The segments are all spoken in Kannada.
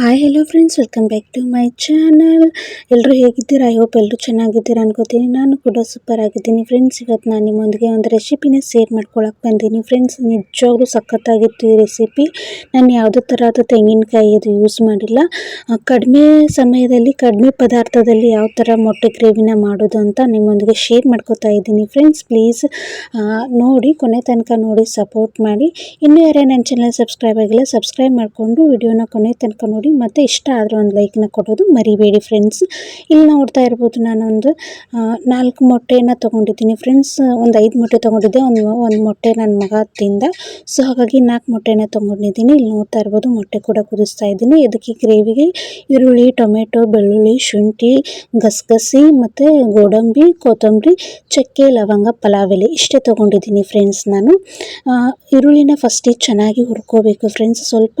Hi hello friends welcome back to my channel ಎಲ್ಲರೂ ಹೇಗಿದ್ದೀರಾ? ಐ ಹೋಪ್ ಎಲ್ಲರೂ ಚೆನ್ನಾಗಿದ್ದೀರಾ ಅನ್ಕೋತೀನಿ. ನಾನು ಕೂಡ ಸೂಪರ್ ಆಗಿದ್ದೀನಿ ಫ್ರೆಂಡ್ಸ್ ಇವತ್ತು ನಾನು ನಿಮ್ಮೊಂದಿಗೆ ಒಂದು ರೆಸಿಪಿನ ಶೇರ್ ಮಾಡ್ಕೊಳಕ್ಕೆ ಬಂದೀನಿ ಫ್ರೆಂಡ್ಸ್ ನಿಜವಾಗ್ಲೂ ಸಖತ್ತಾಗಿತ್ತು ಈ ರೆಸಿಪಿ ನಾನು ಯಾವುದೇ ಥರದ ತೆಂಗಿನಕಾಯಿ ಅದು ಯೂಸ್ ಮಾಡಿಲ್ಲ. ಕಡಿಮೆ ಸಮಯದಲ್ಲಿ, ಕಡಿಮೆ ಪದಾರ್ಥದಲ್ಲಿ ಯಾವ ಥರ ಮೊಟ್ಟೆ ಗ್ರೇವಿನ ಮಾಡೋದು ಅಂತ ನಿಮ್ಮೊಂದಿಗೆ ಶೇರ್ ಮಾಡ್ಕೋತಾ ಇದ್ದೀನಿ ಫ್ರೆಂಡ್ಸ್ ಪ್ಲೀಸ್ ನೋಡಿ, ಕೊನೆ ತನಕ ನೋಡಿ ಸಪೋರ್ಟ್ ಮಾಡಿ. ಇನ್ನೂ ಯಾರೇ ನನ್ನ ಚಾನಲ್ ಸಬ್ಸ್ಕ್ರೈಬ್ ಆಗಿಲ್ಲ ಸಬ್ಸ್ಕ್ರೈಬ್ ಮಾಡಿಕೊಂಡು ವಿಡಿಯೋನ ಕೊನೆ ತನಕ ನೋಡಿ ಮತ್ತು ಇಷ್ಟ ಆದರೆ ಒಂದು ಲೈಕ್ನ ಕೊಡೋದು ಮರಿಬೇಡಿ ಫ್ರೆಂಡ್ಸ್ ಇಲ್ಲಿ ನೋಡ್ತಾ ಇರ್ಬೋದು ನಾನೊಂದು ನಾಲ್ಕು ಮೊಟ್ಟೆನ ತೊಗೊಂಡಿದ್ದೀನಿ ಫ್ರೆಂಡ್ಸ್ ಒಂದು ಐದು ಮೊಟ್ಟೆ ತೊಗೊಂಡಿದ್ದೆ, ಒಂದು ಒಂದು ಮೊಟ್ಟೆ ನನ್ನ ಮಗ ತಿಂದ. ಸೊ ಹಾಗಾಗಿ ನಾಲ್ಕು ಮೊಟ್ಟೆನ ತೊಗೊಂಡಿದ್ದೀನಿ. ಇಲ್ಲಿ ನೋಡ್ತಾ ಇರ್ಬೋದು ಮೊಟ್ಟೆ ಕೂಡ ಕುದಿಸ್ತಾ ಇದ್ದೀನಿ. ಇದಕ್ಕೆ ಗ್ರೇವಿಗೆ? ಈರುಳ್ಳಿ, ಟೊಮೆಟೊ, ಬೆಳ್ಳುಳ್ಳಿ, ಶುಂಠಿ, ಗಸಗಸಿ, ಮತ್ತು ಗೋಡಂಬಿ, ಕೊತ್ತಂಬರಿ, ಚಕ್ಕೆ, ಲವಂಗ, ಪಲಾವ್ ಎಲೆ ಇಷ್ಟೇ ತೊಗೊಂಡಿದ್ದೀನಿ ಫ್ರೆಂಡ್ಸ್ ನಾನು. ಈರುಳ್ಳಿನ ಫಸ್ಟಿಗೆ ಚೆನ್ನಾಗಿ ಹುರ್ಕೋಬೇಕು ಫ್ರೆಂಡ್ಸ್ ಸ್ವಲ್ಪ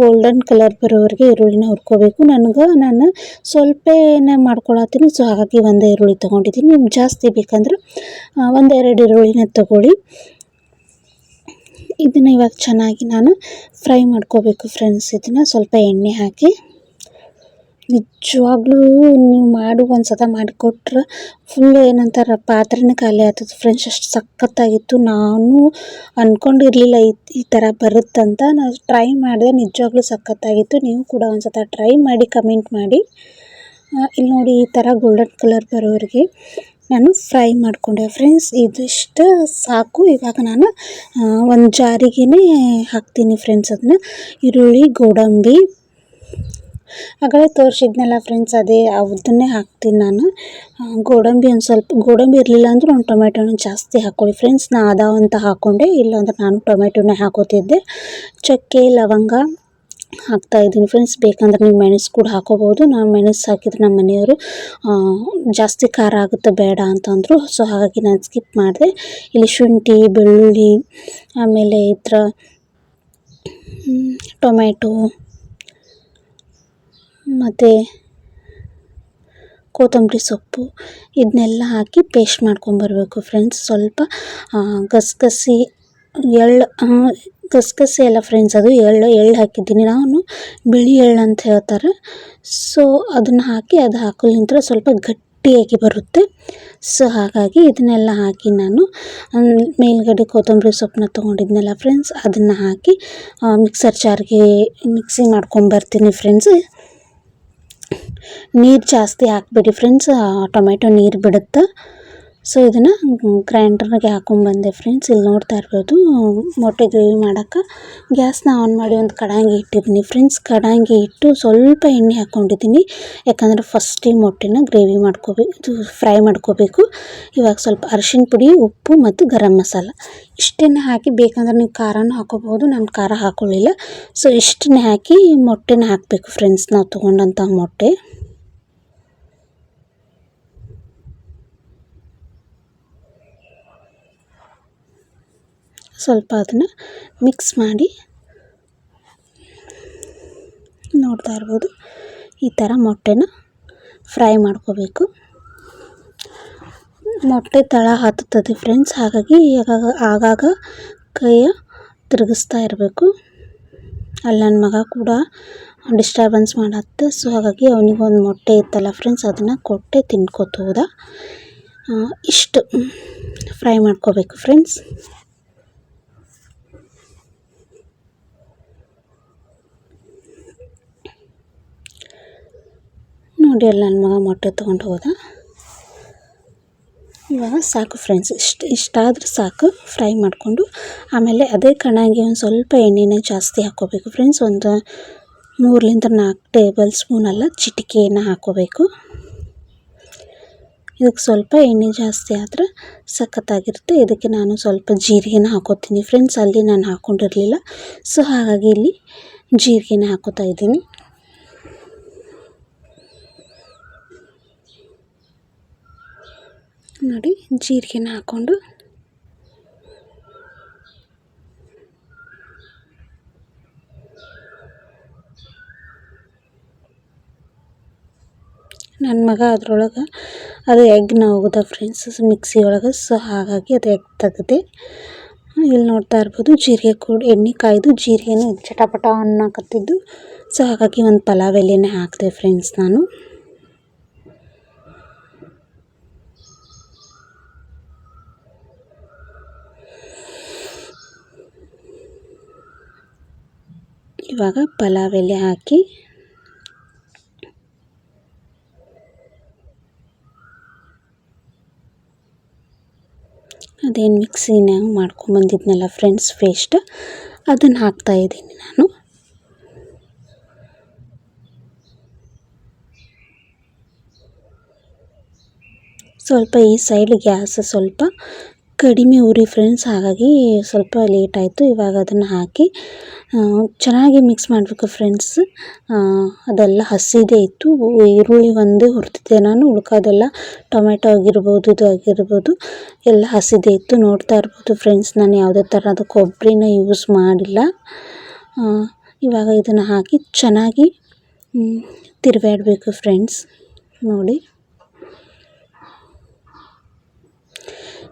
ಗೋಲ್ಡನ್ ಕಲರ್ ಬರೋವರೆಗೆ ಈರುಳ್ಳಿನ ಹುರ್ಕೋಬೇಕು. ನನಗೆ ನಾನು ಸ್ವಲ್ಪನೇ ಮಾಡ್ಕೊಳತ್ತೀನಿ. ಸೊ, ಹಾಗಾಗಿ ಒಂದೇ ಈರುಳ್ಳಿ ತೊಗೊಂಡಿದ್ದೀನಿ. ನಿಮ್ಗೆ ಜಾಸ್ತಿ ಬೇಕಂದ್ರೆ ಒಂದೆರಡು ಈರುಳ್ಳಿನ ತಗೊಳ್ಳಿ. ಇದನ್ನು ಇವಾಗ ಚೆನ್ನಾಗಿ ನಾನು ಫ್ರೈ ಮಾಡ್ಕೋಬೇಕು ಫ್ರೆಂಡ್ಸ್. ಇದನ್ನು ಸ್ವಲ್ಪ ಎಣ್ಣೆ ಹಾಕಿ ನಿಜವಾಗ್ಲೂ ನೀವು ಮಾಡು ಒಂದು ಸತ ಮಾಡಿಕೊಟ್ರೆ ಫುಲ್ ಏನಂತಾರೆ ಪಾತ್ರೆನೇ ಖಾಲಿ ಆಗ್ತದೆ. ಫ್ರೆಂಡ್ಸ್ ಅಷ್ಟು ಸಖತ್ತಾಗಿತ್ತು. ನಾನು ಅಂದ್ಕೊಂಡಿರಲಿಲ್ಲ ಈ ಥರ ಬರುತ್ತಂತ. ನಾನು ಟ್ರೈ ಮಾಡಿದೆ, ನಿಜವಾಗ್ಲೂ ಸಖತ್ತಾಗಿತ್ತು. ನೀವು ಕೂಡ ಒಂದು ಟ್ರೈ ಮಾಡಿ ಕಮೆಂಟ್ ಮಾಡಿ. ಇಲ್ಲಿ ನೋಡಿ ಈ ಥರ ಗೋಲ್ಡನ್ ಕಲರ್ ಬರೋರಿಗೆ ನಾನು ಫ್ರೈ ಮಾಡಿಕೊಂಡೆ. ಫ್ರೆಂಡ್ಸ್ ಇದಿಷ್ಟು ಸಾಕು. ಇವಾಗ ನಾನು ಒಂದು ಜಾರಿಗೆನೇ ಹಾಕ್ತೀನಿ ಫ್ರೆಂಡ್ಸ್ ಅದನ್ನ. ಈರುಳ್ಳಿ, ಗೋಡಂಬಿ ಆಗಲೇ ತೋರಿಸಿದ್ನಲ್ಲ ಫ್ರೆಂಡ್ಸ್ ಅದೇ ಅದನ್ನೇ ಹಾಕ್ತೀನಿ ನಾನು. ಗೋಡಂಬಿ ಒಂದು ಸ್ವಲ್ಪ, ಗೋಡಂಬಿ ಇರಲಿಲ್ಲ ಅಂದ್ರೆ ಒಂದು ಟೊಮೆಟೊನ ಜಾಸ್ತಿ ಹಾಕ್ಕೊಳ್ಳಿ. ಫ್ರೆಂಡ್ಸ್ ನಾ ಅದಾವ ಅಂತ ಹಾಕ್ಕೊಂಡೆ ಇಲ್ಲಾಂದ್ರೆ ನಾನು ಟೊಮೆಟೊನೇ ಹಾಕೋತಿದ್ದೆ. ಚಕ್ಕೆ, ಲವಂಗ ಹಾಕ್ತಾ ಇದ್ದೀನಿ ಫ್ರೆಂಡ್ಸ್ ಬೇಕಂದ್ರೆ ನೀವು ಮೆಣಸು ಕೂಡ ಹಾಕೋಬೋದು ನಾನು ಮೆಣಸು ಹಾಕಿದ್ರೆ ನಮ್ಮ ಮನೆಯವರು ಜಾಸ್ತಿ ಖಾರ ಆಗುತ್ತೆ, ಬೇಡ ಅಂತಂದರು. ಸೊ ಹಾಗಾಗಿ ನಾನು ಸ್ಕಿಪ್ ಮಾಡಿದೆ. ಇಲ್ಲಿ ಶುಂಠಿ, ಬೆಳ್ಳುಳ್ಳಿ, ಆಮೇಲೆ ಈ ಥರ ಟೊಮೆಟೊ ಮತ್ತು ಕೊತ್ತಂಬರಿ ಸೊಪ್ಪು ಇದನ್ನೆಲ್ಲ ಹಾಕಿ ಪೇಸ್ಟ್ ಮಾಡ್ಕೊಂಬರಬೇಕು ಫ್ರೆಂಡ್ಸ್ ಸ್ವಲ್ಪ ಗಸಗಸೆ, ಎಳ್ಳು ಗಸಗಸೆ ಅಲ್ಲ ಫ್ರೆಂಡ್ಸ್ ಅದು ಎಳ್ಳು ಎಳ್ಳು ಹಾಕಿದ್ದೀನಿ ನಾನು. ಬಿಳಿ ಎಳ್ಳು ಅಂತ ಹೇಳ್ತಾರೆ. ಸೊ ಅದನ್ನು ಹಾಕಿ ಅದು ಹಾಕೋಲಿಂತ್ರ ಸ್ವಲ್ಪ ಗಟ್ಟಿಯಾಗಿ ಬರುತ್ತೆ. ಸೊ ಹಾಗಾಗಿ ಇದನ್ನೆಲ್ಲ ಹಾಕಿ ನಾನು ಮೇಲ್ಗಡೆ ಕೊತ್ತಂಬರಿ ಸೊಪ್ಪನ್ನ ತೊಗೊಂಡಿದ್ನಲ್ಲ ಫ್ರೆಂಡ್ಸ್ ಅದನ್ನು ಹಾಕಿ ಮಿಕ್ಸರ್ ಜಾರ್ಗೆ ಮಿಕ್ಸಿ ಮಾಡ್ಕೊಂಬರ್ತೀನಿ ಫ್ರೆಂಡ್ಸ್ ನೀರು ಜಾಸ್ತಿ ಹಾಕಬೇಡಿ ಫ್ರೆಂಡ್ಸ್ ಟೊಮೆಟೊ ನೀರು ಬಿಡುತ್ತೆ. ಸೊ ಇದನ್ನು ಗ್ರೈಂಡರ್ಗೆ ಹಾಕೊಂಡ್ಬಂದೆ ಫ್ರೆಂಡ್ಸ್ ಇಲ್ಲಿ ನೋಡ್ತಾ ಇರ್ಬೋದು. ಮೊಟ್ಟೆ ಗ್ರೇವಿ ಮಾಡೋಕ್ಕೆ ಗ್ಯಾಸ್ನ ಆನ್ ಮಾಡಿ ಒಂದು ಕಡಾಂಗಿ ಇಟ್ಟಿದ್ದೀನಿ ಫ್ರೆಂಡ್ಸ್ ಕಡಾಂಗಿ ಇಟ್ಟು ಸ್ವಲ್ಪ ಎಣ್ಣೆ ಹಾಕ್ಕೊಂಡಿದ್ದೀನಿ ಯಾಕಂದರೆ ಫಸ್ಟೇ ಮೊಟ್ಟೆನ ಗ್ರೇವಿ ಮಾಡ್ಕೋಬೇಕು ಫ್ರೈ ಮಾಡ್ಕೋಬೇಕು. ಇವಾಗ ಸ್ವಲ್ಪ ಅರಿಶಿನ ಪುಡಿ, ಉಪ್ಪು ಮತ್ತು ಗರಂ ಮಸಾಲ. ಇಷ್ಟನ್ನೇ ಹಾಕಿ, ಬೇಕಂದ್ರೆ ನೀವು ಖಾರನೂ ಹಾಕೋಬೋದು ನಾನು ಖಾರ ಹಾಕ್ಕೊಳ್ಳಿಲ್ಲ ಸೊ ಇಷ್ಟನ್ನೇ ಹಾಕಿ ಮೊಟ್ಟೆನ ಹಾಕಬೇಕು ಫ್ರೆಂಡ್ಸ್ ನಾವು ತೊಗೊಂಡಂಥ ಮೊಟ್ಟೆ. ಸ್ವಲ್ಪ ಅದನ್ನು ಮಿಕ್ಸ್ ಮಾಡಿ ನೋಡ್ತಾ ಇರ್ಬೋದು. ಈ ಥರ ಮೊಟ್ಟೆನ ಫ್ರೈ ಮಾಡ್ಕೋಬೇಕು. ಮೊಟ್ಟೆ ತಳ ಹತ್ತುತ್ತದೆ ಫ್ರೆಂಡ್ಸ್ ಹಾಗಾಗಿ ಆಗಾಗ ಆಗಾಗ ಕೈಯ ತಿರುಗಿಸ್ತಾ ಇರಬೇಕು. ಅಲ್ಲಿ ನನ್ನ ಮಗ ಕೂಡ ಡಿಸ್ಟರ್ಬೆನ್ಸ್ ಮಾಡತ್ತೆ. ಸೊ ಹಾಗಾಗಿ ಅವನಿಗೊಂದು ಮೊಟ್ಟೆ ಇತ್ತಲ್ಲ ಫ್ರೆಂಡ್ಸ್ ಅದನ್ನು ಕೊಟ್ಟೆ ತಿನ್ಕೋತ ಹೋದ ಇಷ್ಟು. ಫ್ರೈ ಮಾಡ್ಕೋಬೇಕು ಫ್ರೆಂಡ್ಸ್ ನೋಡಿ ಅಲ್ಲಿ ನನ್ನ ಮಗ ಮೊಟ್ಟೆ ತೊಗೊಂಡು ಹೋದ. ಇವಾಗ ಸಾಕು ಫ್ರೆಂಡ್ಸ್ ಇಷ್ಟು, ಇಷ್ಟಾದರೂ ಸಾಕು ಫ್ರೈ ಮಾಡಿಕೊಂಡು. ಆಮೇಲೆ ಅದೇ ಕಣಾಗಿ ಒಂದು ಸ್ವಲ್ಪ ಎಣ್ಣೆನ ಜಾಸ್ತಿ ಹಾಕ್ಕೋಬೇಕು ಫ್ರೆಂಡ್ಸ್ ಒಂದು ಮೂರರಿಂದ ನಾಲ್ಕು ಟೇಬಲ್ ಸ್ಪೂನ್ ಅಲ್ಲ ಚಿಟಿಕೆಯನ್ನು ಹಾಕ್ಕೋಬೇಕು. ಇದಕ್ಕೆ ಸ್ವಲ್ಪ ಎಣ್ಣೆ ಜಾಸ್ತಿ ಆದರೆ ಸಖತ್ತಾಗಿರುತ್ತೆ. ಇದಕ್ಕೆ ನಾನು ಸ್ವಲ್ಪ ಜೀರಿಗೆನ ಹಾಕೋತೀನಿ ಫ್ರೆಂಡ್ಸ್ ಅಲ್ಲಿ ನಾನು ಹಾಕ್ಕೊಂಡಿರಲಿಲ್ಲ ಸೊ ಹಾಗಾಗಿ ಇಲ್ಲಿ ಜೀರಿಗೆನ ಹಾಕೋತಾ ಇದ್ದೀನಿ. ನೋಡಿ, ಜೀರಿಗೆನ ಹಾಕ್ಕೊಂಡು ನನ್ನ ಮಗ ಅದ್ರೊಳಗೆ ಅದು ಎಗ್ನ ಹೋಗುದ ಫ್ರೆಂಡ್ಸ್ ಮಿಕ್ಸಿ ಒಳಗೆ ಸೊ ಹಾಗಾಗಿ ಅದು ಎಗ್ ತೆಗ್ದೆ. ಇಲ್ಲಿ ನೋಡ್ತಾ ಇರ್ಬೋದು, ಜೀರಿಗೆ ಕೂಡ ಎಣ್ಣೆ ಕಾಯ್ದು ಜೀರಿಗೆನ ಚಟಪಟ ಅನ್ನಕತ್ತಿದ್ದು. ಸೊ ಹಾಗಾಗಿ ಒಂದು ಪಲಾವ್ ಎಲೆನೇ ಹಾಕಿದೆ ಫ್ರೆಂಡ್ಸ್ ನಾನು. ಇವಾಗ ಪಲಾವ್ ಎಲೆ ಹಾಕಿ ಅದೇನು ಮಿಕ್ಸಿನಾಗ ಮಾಡ್ಕೊಂಬಂದಿದ್ನಲ್ಲ ಫ್ರೆಂಡ್ಸ್ ಪೇಸ್ಟ್ ಅದನ್ನು ಹಾಕ್ತಾ ಇದ್ದೀನಿ ನಾನು. ಸ್ವಲ್ಪ ಈ ಸೈಡ್ ಗ್ಯಾಸ್ ಸ್ವಲ್ಪ ಕಡಿಮೆ ಉರಿ ಫ್ರೆಂಡ್ಸ್ ಹಾಗಾಗಿ ಸ್ವಲ್ಪ ಲೇಟ್ ಆಯಿತು. ಇವಾಗ ಅದನ್ನು ಹಾಕಿ ಚೆನ್ನಾಗಿ ಮಿಕ್ಸ್ ಮಾಡಬೇಕು ಫ್ರೆಂಡ್ಸ್ ಅದೆಲ್ಲ ಹಸಿದೇ ಇತ್ತು. ಈರುಳ್ಳಿ ಒಂದೇ ಹುರಿದಿದ್ದೆ ನಾನು. ಉಳ್ಕೋದೆಲ್ಲ ಟೊಮೆಟೊ ಆಗಿರ್ಬೋದು, ಇದು ಆಗಿರ್ಬೋದು, ಎಲ್ಲ ಹಸಿದೇ ಇತ್ತು. ನೋಡ್ತಾ ಇರ್ಬೋದು ಫ್ರೆಂಡ್ಸ್ ನಾನು ಯಾವುದೇ ಥರದ ಕೊಬ್ಬರಿನ ಯೂಸ್ ಮಾಡಿಲ್ಲ. ಇವಾಗ ಇದನ್ನು ಹಾಕಿ ಚೆನ್ನಾಗಿ ತಿರುಗಾಡ್ಬೇಕು ಫ್ರೆಂಡ್ಸ್ ನೋಡಿ.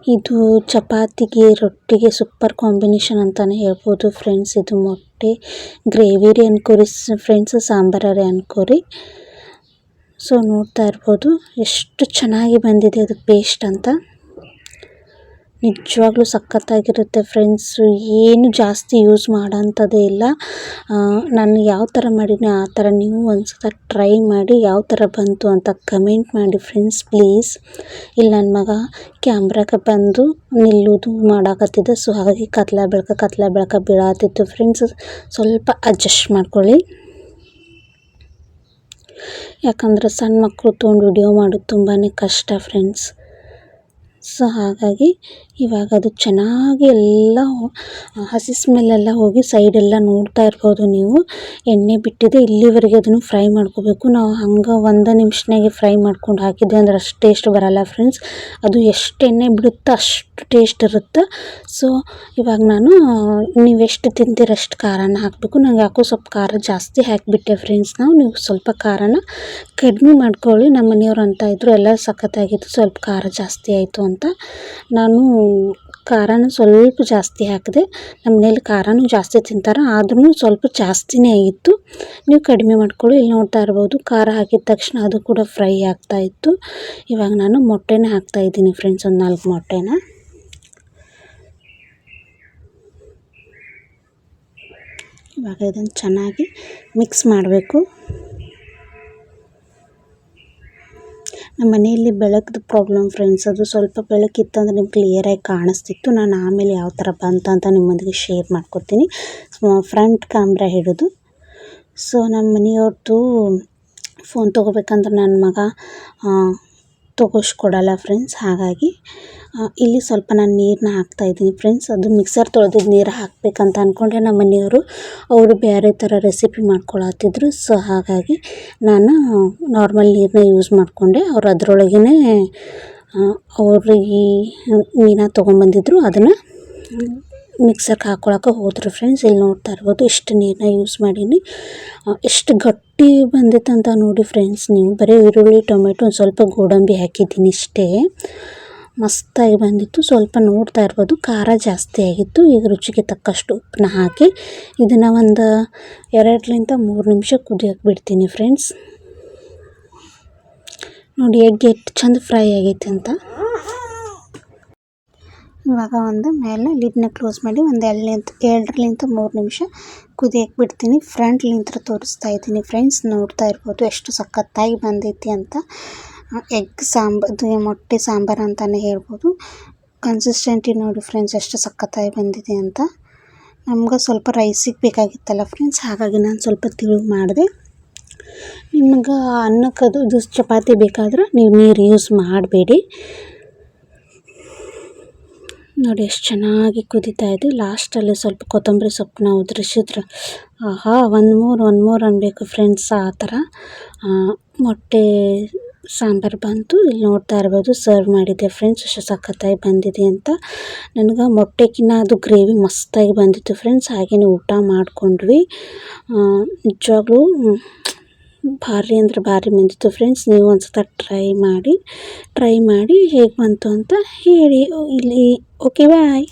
ಇದು ಚಪಾತಿಗೆ, ರೊಟ್ಟಿಗೆ ಸೂಪರ್ ಕಾಂಬಿನೇಷನ್ ಅಂತಾನೆ ಹೇಳ್ಬೋದು ಫ್ರೆಂಡ್ಸ್ ಇದು ಮೊಟ್ಟೆ ಗ್ರೇವಿ ರೀ ಅನ್ಕೋರಿ ಫ್ರೆಂಡ್ಸ್ ಸಾಂಬಾರೇ ಅನ್ಕೋರಿ. ಸೊ ನೋಡ್ತಾ ಇರ್ಬೋದು, ಎಷ್ಟು ಚೆನ್ನಾಗಿ ಬಂದಿದೆ ಅದು ಪೇಸ್ಟ್ ಅಂತ. ನಿಜವಾಗ್ಲೂ ಸಖತ್ತಾಗಿರುತ್ತೆ ಫ್ರೆಂಡ್ಸು ಏನು ಜಾಸ್ತಿ ಯೂಸ್ ಮಾಡೋಂಥದ್ದೇ ಇಲ್ಲ. ನಾನು ಯಾವ ಥರ ಮಾಡೀನಿ ಆ ಥರ ನೀವು ಒಂದು ಟ್ರೈ ಮಾಡಿ ಯಾವ ಥರ ಬಂತು ಅಂತ ಕಮೆಂಟ್ ಮಾಡಿ ಫ್ರೆಂಡ್ಸ್ ಪ್ಲೀಸ್ ಇಲ್ಲಿ ನನ್ನ ಮಗ ಕ್ಯಾಮ್ರಾಗೆ ಬಂದು ನಿಲ್ಲೋದು ಮಾಡಾಕತ್ತಿದ್ದ ಸೊ ಹಾಗಾಗಿ ಕತ್ಲ ಬೆಳಕ ಕತ್ಲ ಬೆಳಕ ಬೀಳಾತಿತ್ತು ಫ್ರೆಂಡ್ಸ್ ಸ್ವಲ್ಪ ಅಡ್ಜಸ್ಟ್ ಮಾಡ್ಕೊಳ್ಳಿ. ಯಾಕಂದ್ರೆ ಸಣ್ಣ ಮಕ್ಕಳು ತೊಗೊಂಡು ವಿಡಿಯೋ ಮಾಡೋದು ತುಂಬಾ ಕಷ್ಟ ಫ್ರೆಂಡ್ಸ್ ಸೊ ಹಾಗಾಗಿ ಇವಾಗ ಅದು ಚೆನ್ನಾಗಿ ಎಲ್ಲ ಹಸಿ ಸ್ಮೆಲ್ಲೆಲ್ಲ ಹೋಗಿ ಸೈಡೆಲ್ಲ ನೋಡ್ತಾ ಇರ್ಬೋದು ನೀವು. ಎಣ್ಣೆ ಬಿಟ್ಟಿದೆ, ಇಲ್ಲಿವರೆಗೆ ಅದನ್ನು ಫ್ರೈ ಮಾಡ್ಕೋಬೇಕು. ನಾವು ಹಂಗೆ ಒಂದು ನಿಮಿಷನಾಗೆ ಫ್ರೈ ಮಾಡ್ಕೊಂಡು ಹಾಕಿದ್ದೆ ಅಂದ್ರೆ ಅಷ್ಟು ಟೇಸ್ಟ್ ಬರಲ್ಲ ಫ್ರೆಂಡ್ಸ್ ಅದು ಎಷ್ಟು ಎಣ್ಣೆ ಬಿಡುತ್ತೋ ಅಷ್ಟು ಟೇಸ್ಟ್ ಇರುತ್ತೆ. ಸೊ ಇವಾಗ ನಾನು ನೀವೆಷ್ಟು ಎಷ್ಟು ತಿಂತೀರ ಅಷ್ಟು ಖಾರನ ಹಾಕಬೇಕು. ನಂಗೆ ಯಾಕೋ ಸ್ವಲ್ಪ ಖಾರ ಜಾಸ್ತಿ ಹಾಕಿಬಿಟ್ಟೆ ಫ್ರೆಂಡ್ಸ್ ನಾವು. ನೀವು ಸ್ವಲ್ಪ ಖಾರನ ಕಡಿಮೆ ಮಾಡ್ಕೊಳ್ಳಿ. ನಮ್ಮ ಮನೆಯವ್ರು ಅಂತ ಇದ್ದರು ಎಲ್ಲ ಸಖತ್ತಾಗಿತ್ತು. ಸ್ವಲ್ಪ ಖಾರ ಜಾಸ್ತಿ ಆಯಿತು ಅಂತ. ನಾನು ಖಾರನೂ ಸ್ವಲ್ಪ ಜಾಸ್ತಿ ಹಾಕಿದೆ, ನಮ್ಮ ಮನೇಲಿ ಖಾರನೂ ಜಾಸ್ತಿ ತಿಂತಾರೆ ಆದ್ರೂ ಸ್ವಲ್ಪ ಜಾಸ್ತಿನೇ ಆಗಿತ್ತು ನೀವು ಕಡಿಮೆ ಮಾಡ್ಕೊಳ್ಳಿ, ಇಲ್ಲಿ ನೋಡ್ತಾ ಇರ್ಬೋದು, ಖಾರ ಹಾಕಿದ ತಕ್ಷಣ ಅದು ಕೂಡ ಫ್ರೈ ಆಗ್ತಾ ಇತ್ತು. ಇವಾಗ ನಾನು ಮೊಟ್ಟೆನೇ ಹಾಕ್ತಾಯಿದ್ದೀನಿ ಫ್ರೆಂಡ್ಸ್ ಒಂದು ನಾಲ್ಕು ಮೊಟ್ಟೆನ. ಇವಾಗ ಇದನ್ನು ಚೆನ್ನಾಗಿ ಮಿಕ್ಸ್ ಮಾಡಬೇಕು. ನಮ್ಮ ಮನೆಯಲ್ಲಿ ಬೆಳಕಿದು ಪ್ರಾಬ್ಲಮ್ ಫ್ರೆಂಡ್ಸ್ ಅದು ಸ್ವಲ್ಪ ಬೆಳಕಿತ್ತಂದ್ರೆ ನಿಮ್ಗೆ ಕ್ಲಿಯರಾಗಿ ಕಾಣಿಸ್ತಿತ್ತು. ನಾನು ಆಮೇಲೆ ಯಾವ ಥರ ಬಂತು ಅಂತ ನಿಮ್ಮೊಂದಿಗೆ ಶೇರ್ ಮಾಡ್ಕೊತೀನಿ. ಫ್ರಂಟ್ ಕ್ಯಾಮ್ರ ಹಿಡಿದು. ಸೊ ನಮ್ಮ ಮನೆಯವ್ರದ್ದು ಫೋನ್ ತೊಗೋಬೇಕಂದ್ರೆ ನನ್ನ ಮಗ ತೊಗೋಸ್ಕೊಡಲ್ಲ ಫ್ರೆಂಡ್ಸ್ ಹಾಗಾಗಿ ಇಲ್ಲಿ ಸ್ವಲ್ಪ ನಾನು ನೀರನ್ನ ಹಾಕ್ತಾಯಿದ್ದೀನಿ ಫ್ರೆಂಡ್ಸ್ ಅದು ಮಿಕ್ಸರ್ ತೊಳೆದಿದ್ದು ನೀರು ಹಾಕಬೇಕಂತ ಅಂದ್ಕೊಂಡೆ ನಮ್ಮ ಮನೆಯವರು ಅವರು ಬೇರೆ ಥರ ರೆಸಿಪಿ ಮಾಡ್ಕೊಳತ್ತಿದ್ರು. ಸೊ ಹಾಗಾಗಿ ನಾನು ನಾರ್ಮಲ್ ನೀರನ್ನ ಯೂಸ್ ಮಾಡಿಕೊಂಡೆ. ಅವ್ರು ಅದರೊಳಗೇ ಅವರು ಈ ಮೀನ ತೊಗೊಂಬಂದಿದ್ರು. ಅದನ್ನು ಮಿಕ್ಸರ್ಗೆ ಹಾಕ್ಕೊಳಕ್ಕೆ ಹೋದರು ಫ್ರೆಂಡ್ಸ್ ಇಲ್ಲಿ ನೋಡ್ತಾ ಇರ್ಬೋದು ಇಷ್ಟು ನೀರನ್ನ ಯೂಸ್ ಮಾಡೀನಿ. ಎಷ್ಟು ಗಟ್ಟಿ ಬಂದಿತ್ತು ಅಂತ ನೋಡಿ ಫ್ರೆಂಡ್ಸ್ ನೀವು ಬರೀ ಈರುಳ್ಳಿ, ಟೊಮೆಟೊ ಒಂದು ಸ್ವಲ್ಪ ಗೋಡಂಬಿ ಹಾಕಿದ್ದೀನಿ ಇಷ್ಟೇ. ಮಸ್ತಾಗಿ ಬಂದಿತ್ತು. ಸ್ವಲ್ಪ ನೋಡ್ತಾ ಇರ್ಬೋದು. ಖಾರ ಜಾಸ್ತಿ ಆಗಿತ್ತು. ಈಗ ರುಚಿಗೆ ತಕ್ಕಷ್ಟು ಉಪ್ಪನ್ನ ಹಾಕಿ ಇದನ್ನು ಒಂದು ಎರಡರಿಂದ ಮೂರು ನಿಮಿಷ ಕುದಿಯೋಕೆ ಬಿಡ್ತೀನಿ ಫ್ರೆಂಡ್ಸ್ ನೋಡಿ, ಎಗ್ ಎಷ್ಟು ಚಂದ ಫ್ರೈ ಆಗೈತೆ ಅಂತ. ಇವಾಗ ಒಂದು ಮೇಲೆ ಲಿಡ್ನ ಕ್ಲೋಸ್ ಮಾಡಿ ಒಂದು ಎರಡು ಎರಡರಿಂದ ಮೂರು ನಿಮಿಷ ಕುದಿಯಕ್ಕೆ ಬಿಡ್ತೀನಿ. ಫ್ರಂಟ್ಲಿಂತ್ರ ತೋರಿಸ್ತಾ ಇದ್ದೀನಿ. ಫ್ರೆಂಡ್ಸ್, ನೋಡ್ತಾ ಇರ್ಬೋದು ಎಷ್ಟು ಸಖತ್ತಾಗಿ ಬಂದೈತಿ ಅಂತ. ಎಗ್ ಸಾಂಬಾರು ಮೊಟ್ಟೆ ಸಾಂಬಾರು ಅಂತಲೇ ಹೇಳ್ಬೋದು. ಕನ್ಸಿಸ್ಟೆಂಟಿ ನೋಡಿ ಫ್ರೆಂಡ್ಸ್, ಎಷ್ಟು ಸಖತ್ತಾಗಿ ಬಂದಿದೆ ಅಂತ. ನಮ್ಗೆ ಸ್ವಲ್ಪ ರೈಸಿಗೆ ಬೇಕಾಗಿತ್ತಲ್ಲ ಫ್ರೆಂಡ್ಸ್, ಹಾಗಾಗಿ ನಾನು ಸ್ವಲ್ಪ ತಿಳು ಮಾಡಿದೆ. ನಿಮ್ಗೆ ಅನ್ನಕ್ಕದು ಇದು ಚಪಾತಿ ಬೇಕಾದ್ರೆ ನೀವು ನೀರು ಯೂಸ್ ಮಾಡಬೇಡಿ. ನೋಡಿ ಎಷ್ಟು ಚೆನ್ನಾಗಿ ಕುದೀತಾ ಇದೆ. ಲಾಸ್ಟಲ್ಲಿ ಸ್ವಲ್ಪ ಕೊತ್ತಂಬರಿ ಸೊಪ್ಪನ್ನ ಉದುರಿಸಿದ್ರೆ. ಆಹಾ, ಒಂದು ಮೂರು ಒಂದು ಮೂರು ಅನ್ಬೇಕು ಫ್ರೆಂಡ್ಸ್ ಆ ಥರ. ಮೊಟ್ಟೆ, ಸಾಂಬಾರು ಬಂತು. ಇಲ್ಲಿ ನೋಡ್ತಾ ಇರ್ಬೋದು ಸರ್ವ್ ಮಾಡಿದ್ದೆ ಫ್ರೆಂಡ್ಸ್ ಎಷ್ಟು ಸಖತ್ತಾಗಿ ಬಂದಿದೆ ಅಂತ. ನನಗೆ ಮೊಟ್ಟೆಗಿನ್ನ ಅದು ಗ್ರೇವಿ ಮಸ್ತಾಗಿ ಬಂದಿತ್ತು ಫ್ರೆಂಡ್ಸ್ ಹಾಗೆಯೇ ಊಟ ಮಾಡಿಕೊಂಡ್ವಿ. ನಿಜವಾಗ್ಲೂ ಭಾರಿ ಅಂದ್ರೆ ಭಾರಿ ಬಂದಿತ್ತು ಫ್ರೆಂಡ್ಸ್ ನೀವು ಒಂದು ಸಲ ಟ್ರೈ ಮಾಡಿ ಟ್ರೈ ಮಾಡಿ ಹೇಗೆ ಬಂತು ಅಂತ ಹೇಳಿ, ಇಲ್ಲಿ ಓಕೆ ಬಾಯ್